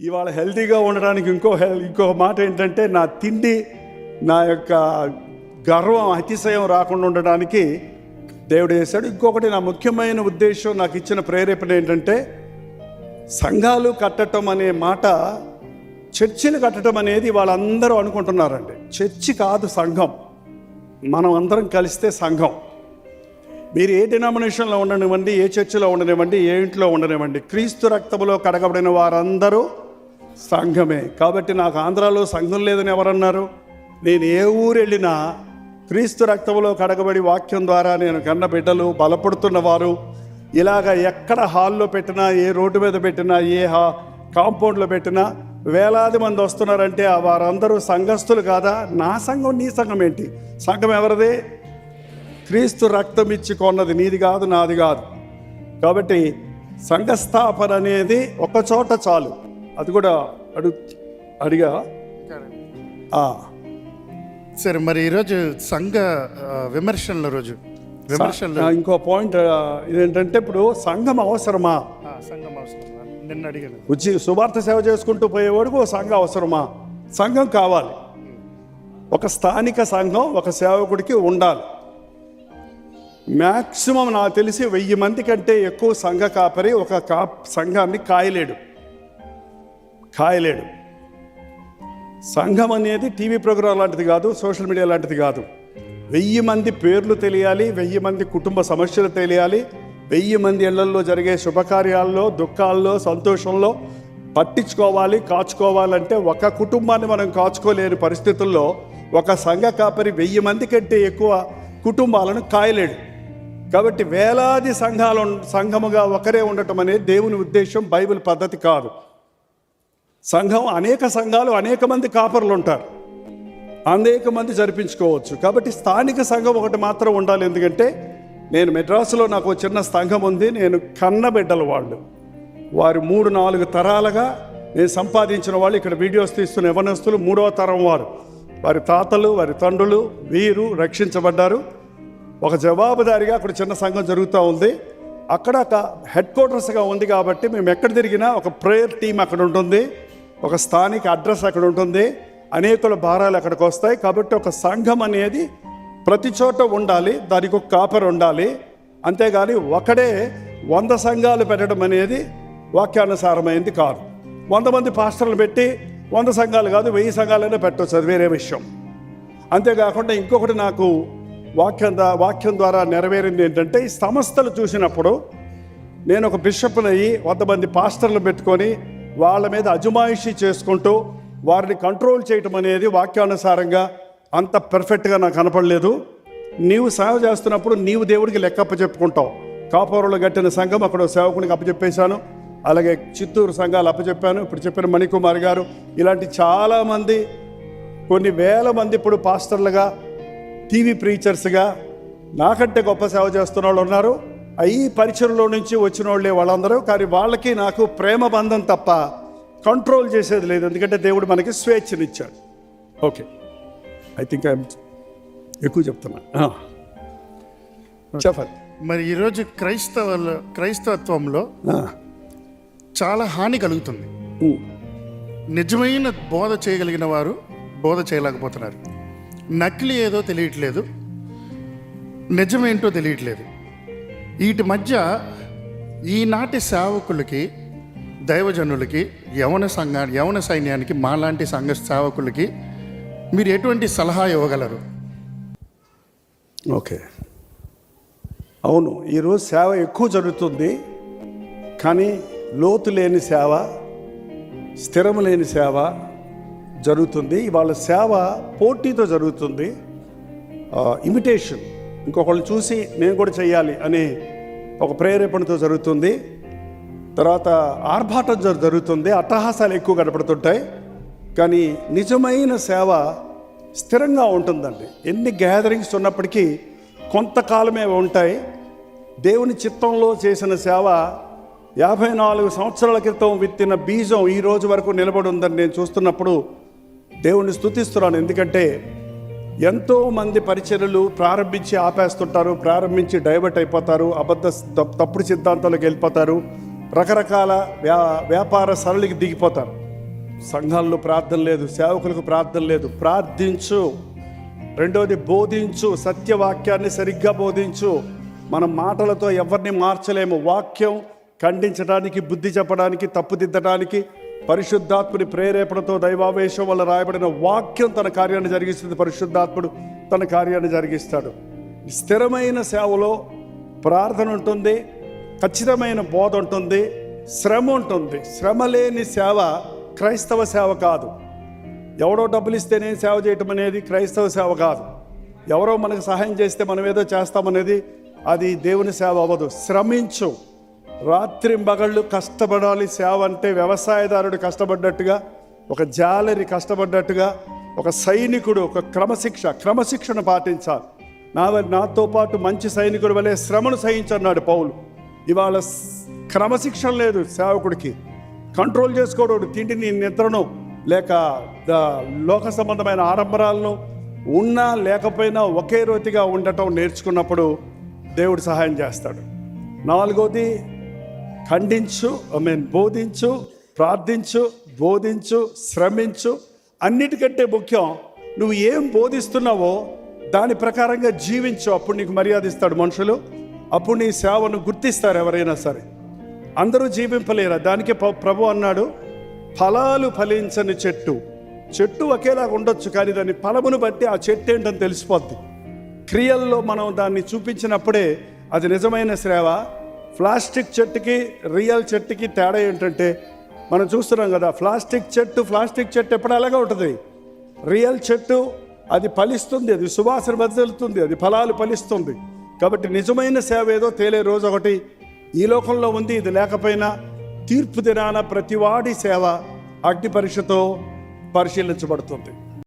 ఇవాళ హెల్తీగా ఉండడానికి ఇంకో హెల్ ఇంకో మాట ఏంటంటే నా తిండి నా యొక్క గర్వం అతిశయం రాకుండా ఉండడానికి దేవుడు చేశాడు. ఇంకొకటి నా ముఖ్యమైన ఉద్దేశం నాకు ఇచ్చిన ప్రేరేపణ ఏంటంటే సంఘాలు కట్టడం అనే మాట చర్చిలు కట్టడం అనేది వాళ్ళందరూ అనుకుంటున్నారండి. చర్చి కాదు సంఘం. మనం అందరం కలిస్తే సంఘం. మీరు ఏ డినామినేషన్లో ఉండనివ్వండి ఏ చర్చిలో ఉండనివ్వండి ఏ ఇంట్లో ఉండనివ్వండి క్రీస్తు రక్తములో కడగబడిన వారందరూ సంఘమే. కాబట్టి నాకు ఆంధ్రాలో సంఘం లేదని ఎవరన్నారు? నేను ఏ ఊరు వెళ్ళినా క్రీస్తు రక్తంలో కడగబడి వాక్యం ద్వారా నేను కన్న బిడ్డలు బలపడుతున్నవారు ఇలాగ ఎక్కడ హాల్లో పెట్టినా ఏ రోడ్డు మీద పెట్టినా ఏ హా కాంపౌండ్లో పెట్టినా వేలాది మంది వస్తున్నారంటే వారందరూ సంఘస్థులు కాదా? నా సంఘం నీ సంఘం ఏంటి? సంఘం ఎవరిది? క్రీస్తు రక్తం ఇచ్చి కొన్నది నీది కాదు నాది కాదు. కాబట్టి సంఘస్థాపన అనేది ఒక చోట చాలు. అది కూడా అడుగు అడిగా. సరే మరి ఈరోజు సంఘ విమర్శనల రోజు. విమర్శనలు ఇంకో పాయింట్ ఇదేంటంటే ఇప్పుడు సంఘం అవసరమా? సంఘం నిన్న అడిగాను. వచ్చి సువార్త సేవ చేసుకుంటూ పోయేవాడికి ఓ సంఘం అవసరమా? సంఘం కావాలి. ఒక స్థానిక సంఘం ఒక సేవకుడికి ఉండాలి. మ్యాక్సిమం నాకు తెలిసి వెయ్యి మంది కంటే ఎక్కువ సంఘ కాపరి ఒక కా సంఘాన్ని కాయలేడు. కాయలేడు. సంఘం అనేది టీవీ ప్రోగ్రాం లాంటిది కాదు సోషల్ మీడియా లాంటిది కాదు. వెయ్యి మంది పేర్లు తెలియాలి వెయ్యి మంది కుటుంబ సమస్యలు తెలియాలి వెయ్యి మంది ఇళ్ళలో జరిగే శుభకార్యాల్లో దుఃఖాల్లో సంతోషంలో పట్టించుకోవాలి కాచుకోవాలంటే ఒక కుటుంబాన్ని మనం కాచుకోలేని పరిస్థితుల్లో ఒక సంఘ కాపరి వెయ్యి మంది కంటే ఎక్కువ కుటుంబాలను కాయలేడు. కాబట్టి వేలాది సంఘాలు సంఘముగా ఒకరే ఉండటం అనేది దేవుని ఉద్దేశం బైబిల్ పద్ధతి కాదు. సంఘం అనేక సంఘాలు అనేక మంది కాపర్లు ఉంటారు అనేక మంది జరిపించుకోవచ్చు. కాబట్టి స్థానిక సంఘం ఒకటి మాత్రం ఉండాలి. ఎందుకంటే నేను మెడ్రాసులో నాకు చిన్న సంఘం ఉంది. నేను కన్నబిడ్డల వాళ్ళు. వారు మూడు నాలుగు తరాలుగా నేను సంపాదించిన వాళ్ళు. ఇక్కడ వీడియోస్ తీస్తున్న యవనస్తులు మూడవ తరం వారు. వారి తాతలు వారి తండ్రులు వీరు రక్షించబడ్డారు. ఒక జవాబుదారిగా అక్కడ చిన్న సంఘం జరుగుతూ ఉంది. అక్కడ ఒక హెడ్ క్వార్టర్స్గా ఉంది కాబట్టి మేము ఎక్కడ తిరిగినా ఒక ప్రేయర్ టీం అక్కడ ఉంటుంది. ఒక స్థానిక అడ్రస్ అక్కడ ఉంటుంది. అనేకుల భారాలు అక్కడికి వస్తాయి. కాబట్టి ఒక సంఘం అనేది ప్రతి చోట ఉండాలి. దానికి ఒక కాపర్ ఉండాలి. అంతేగాని ఒకడే వంద సంఘాలు పెట్టడం అనేది వాక్యానుసారమైంది కాదు. వంద మంది పాస్టర్లు పెట్టి వంద సంఘాలు కాదు వెయ్యి సంఘాలైనా పెట్టవచ్చు అది వేరే విషయం. అంతేకాకుండా ఇంకొకటి నాకు వాక్యం దా- వాక్యం ద్వారా నెరవేరింది ఏంటంటే ఈ సంస్థలు చూసినప్పుడు నేను ఒక బిషప్ని అయ్యి వంద మంది పాస్టర్లు పెట్టుకొని వాళ్ళ మీద అజమాయిషీ చేసుకుంటూ వారిని కంట్రోల్ చేయటం అనేది వాక్యానుసారంగా అంత పెర్ఫెక్ట్గా నాకు కనపడలేదు. నీవు సేవ చేస్తున్నప్పుడు నీవు దేవుడికి లెక్కప్ప చెప్పుకుంటావు కాపురంలో కట్టిన సంఘం అక్కడ సేవకునికి అప్పచెప్పేశాను. అలాగే చిత్తూరు సంఘాలు అప్పచెప్పాను. ఇప్పుడు చెప్పిన మణికుమార్ గారు ఇలాంటి చాలామంది కొన్ని వేల మంది ఇప్పుడు పాస్టర్లుగా టీవీ ప్రీచర్స్గా నాకంటే గొప్ప సేవ చేస్తున్న వాళ్ళు ఉన్నారు. ఈ పరిచయంలో నుంచి వచ్చిన వాళ్ళే వాళ్ళందరూ కానీ వాళ్ళకి నాకు ప్రేమ బంధం తప్ప కంట్రోల్ చేసేది లేదు. ఎందుకంటే దేవుడు మనకి స్వేచ్ఛనిచ్చాడు. ఓకే. ఐ థింక్ ఐఎమ్ ఎక్కువ చెప్తున్నా. చెప్పండి. మరి ఈరోజు క్రైస్తవ క్రైస్తవత్వంలో. చాలా హాని కలుగుతుంది. నిజమైన బోధ చేయగలిగిన వారు బోధ చేయలేకపోతున్నారు. నకిలీ ఏదో తెలియట్లేదు. నిజమేంటో తెలియట్లేదు. వీటి మధ్య ఈనాటి సేవకులకి దైవజనులకి యవన సంఘ యవన సైన్యానికి మాలాంటి సంఘ సేవకులకి మీరు ఎటువంటి సలహా ఇవ్వగలరు? ఓకే. అవును ఈరోజు సేవ ఎక్కువ జరుగుతుంది కానీ లోతు లేని సేవ స్థిరం లేని సేవ జరుగుతుంది. వాళ్ళ సేవ పోటీతో జరుగుతుంది. ఇమిటేషన్. ఇంకొకళ్ళు చూసి నేను కూడా చేయాలి అనే ఒక ప్రేరేపణతో జరుగుతుంది. తర్వాత ఆర్భాటం జరుగుతుంది. అట్టహాసాలు ఎక్కువ గడపడుతుంటాయి కానీ నిజమైన సేవ స్థిరంగా ఉంటుందండి. ఎన్ని గ్యాదరింగ్స్ ఉన్నప్పటికీ కొంతకాలమే ఉంటాయి. దేవుని చిత్తంలో చేసిన సేవ యాభై నాలుగు సంవత్సరాల క్రితం విత్తిన బీజం ఈ రోజు వరకు నిలబడి ఉందని నేను చూస్తున్నప్పుడు దేవుణ్ణి స్తుతిస్తున్నాను. ఎందుకంటే ఎంతోమంది మంది ప్రారంభించి ఆపేస్తుంటారు ప్రారంభించి డైవర్ట్ అయిపోతారు అబద్ధ తప్- తప్పుడు సిద్ధాంతాలకు వెళ్ళిపోతారు రకరకాల వ్యా వ్యాపార సరళికి దిగిపోతారు. సంఘాల్లో ప్రార్థన లేదు సేవకులకు ప్రార్థన లేదు. ప్రార్థించు. రెండోది బోధించు. సత్యవాక్యాన్ని సరిగ్గా బోధించు. మన మాటలతో ఎవరిని మార్చలేము. వాక్యం ఖండించడానికి బుద్ధి చెప్పడానికి తప్పుదిద్దడానికి పరిశుద్ధాత్ముని ప్రేరేపణతో దైవావేశం వల్ల రాయబడిన వాక్యం తన కార్యాన్ని జరిగిస్తుంది. పరిశుద్ధాత్ముడు తన కార్యాన్ని జరిగిస్తాడు. స్థిరమైన సేవలో ప్రార్థన ఉంటుంది ఖచ్చితమైన బోధ ఉంటుంది శ్రమ ఉంటుంది. శ్రమ లేని సేవ క్రైస్తవ సేవ కాదు. ఎవడో డబ్బులు ఇస్తే నేను సేవ చేయటం అనేది క్రైస్తవ సేవ కాదు. ఎవరో మనకు సహాయం చేస్తే మనం ఏదో చేస్తామనేది అది దేవుని సేవ అవ్వదు. శ్రమించు. రాత్రి మగళ్ళు కష్టపడాలి సేవ అంటే వ్యవసాయదారుడు కష్టపడ్డట్టుగా ఒక జాలరి కష్టపడ్డట్టుగా ఒక సైనికుడు ఒక క్రమశిక్ష క్రమశిక్షణ పాటించాలి. నా నాతో పాటు మంచి సైనికుడు వలె శ్రమను సహించన్నాడు పౌలు. ఇవాళ క్రమశిక్షణ లేదు సేవకుడికి. కంట్రోల్ చేసుకోడు తిండిని నిద్రను లేక ద- లోక సంబంధమైన ఆడంబరాలను ఉన్నా లేకపోయినా ఒకే రోతిగా ఉండటం నేర్చుకున్నప్పుడు దేవుడు సహాయం చేస్తాడు. నాలుగోది ఖండించు ఐ మీన్ బోధించు ప్రార్థించు బోధించు శ్రమించు. అన్నిటికంటే ముఖ్యం నువ్వు ఏం బోధిస్తున్నావో దాని ప్రకారంగా జీవించు. అప్పుడు నీకు మర్యాద ఇస్తాడు మనుషులు. అప్పుడు నీ సేవను గుర్తిస్తారు ఎవరైనా సరే. అందరూ జీవింపలేరా? దానికి ప్రభు అన్నాడు ఫలాలు ఫలించని చెట్టు. చెట్టు ఒకేలాగా ఉండొచ్చు కానీ దాని ఫలమును బట్టి ఆ చెట్టు ఏంటని తెలిసిపోద్ది. క్రియల్లో మనం దాన్ని చూపించినప్పుడే అది నిజమైన సేవ ప్లాస్టిక్ చెట్టుకి రియల్ చెట్టుకి తేడా ఏంటంటే మనం చూస్తున్నాం కదా ప్లాస్టిక్ చెట్టు ప్లాస్టిక్ చెట్టు ఎప్పుడు అలాగే ఉంటుంది. రియల్ చెట్టు అది ఫలిస్తుంది అది సువాసన బదులుతుంది అది ఫలాలు ఫలిస్తుంది. కాబట్టి నిజమైన సేవ ఏదో తేలే రోజు ఒకటి ఈ లోకంలో ఉంది ఇది లేకపోయినా తీర్పు దినాన ప్రతివాడి సేవ అగ్ని పరీక్షతో పరిశీలించబడుతుంది.